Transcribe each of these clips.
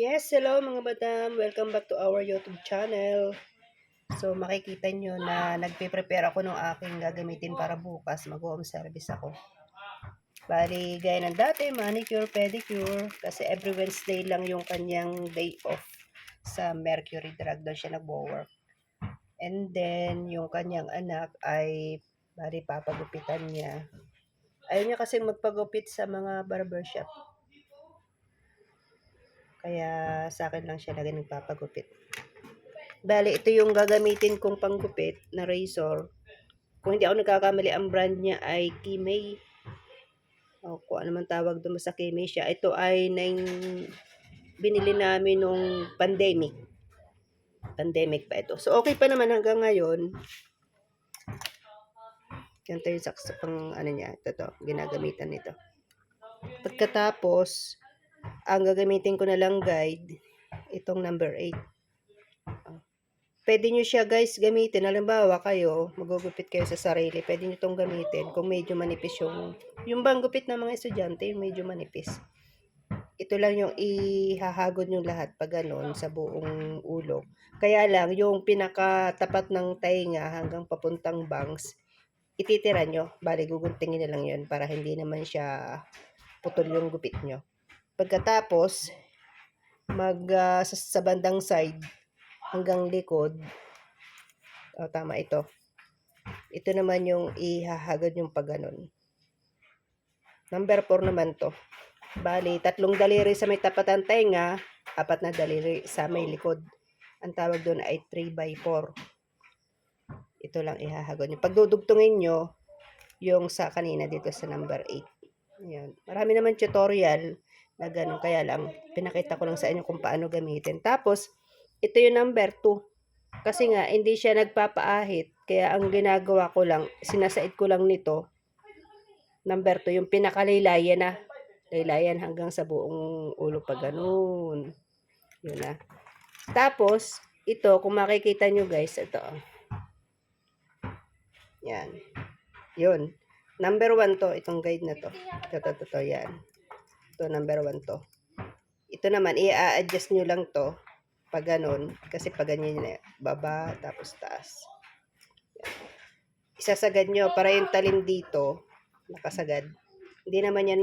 Yes, hello mga madam. Welcome back to our YouTube channel. So, makikita nyo na nagpe-prepare ako ng aking gagamitin para bukas. Mag-home service ako. Bali, gaya ng dati, manicure, pedicure. Kasi every Wednesday lang yung kanyang day off sa Mercury Drug. Doon siya nag-work. And then, yung kanyang anak ay, bali, papagupitan niya. Ayaw niya kasi magpagupit sa mga barbershop. Kaya sa akin lang siya lagi nagpapagupit. Bali, ito yung gagamitin kong panggupit na razor. Kung hindi ako nagkakamali, ang brand niya ay Kimei. O kung ano man tawag doon sa Kimei siya. Ito ay nang binili namin nung pandemic. Pandemic pa ito. So, okay pa naman hanggang ngayon. Ganito yung saksa pang ano niya. Ito to, ginagamitan nito. Pagkatapos, ang gagamitin ko na lang guide, itong number 8. Pwede nyo siya guys gamitin. Halimbawa kayo, magugupit kayo sa sarili. Pwede nyo itong gamitin kung medyo manipis yung, yung bang gupit ng mga estudyante, yung medyo manipis. Ito lang yung ihahagod nyo lahat pag ganun sa buong ulo. Kaya lang, yung pinakatapat ng tainga hanggang papuntang bangs, ititira nyo. Bali, guguntingin na lang yun para hindi naman siya putol yung gupit nyo. Pagkatapos, mag ah, sa, sa bandang side hanggang likod. O, tama ito. Ito naman yung ihahagad yung pag ganun. Number 4 naman to. Bali, tatlong daliri sa may tapatan tenga, apat na daliri sa may likod. Ang tawag doon ay 3 by 4. Ito lang ihahagod nyo. Pag dudugtungin nyo, yung sa kanina dito sa number 8. Ayan. Marami naman tutorial na ganun. Kaya lang, pinakita ko lang sa inyo kung paano gamitin. Tapos, ito yung number 2. Kasi nga, hindi siya nagpapaahit. Kaya ang ginagawa ko lang, sinasaid ko lang nito, number 2, yung pinakalaylayan na. Laylayan hanggang sa buong ulo pa ganun. Yun na. Tapos, ito, kung makikita nyo guys, ito. Yan. Yun. Number 1 to, itong guide na to. Ito, ito, ito, yan. Ito, number 1 to. Ito naman, i-adjust nyo lang to pag ganun. Kasi pag ganyan na, baba, tapos taas. Isasagad nyo para yung talim dito, nakasagad. Hindi naman yan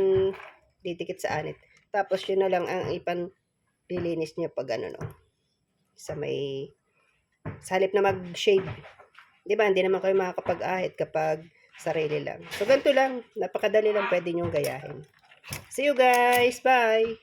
didikit sa anit. Tapos yun na lang ang ipan lilinis nyo pag ano no. Sa may sa halip na mag-shave. Di ba? Hindi naman kayo makakapag-ahit kapag sarili lang. So, ganito lang. Napakadali lang pwede nyong gayahin. See you guys. Bye!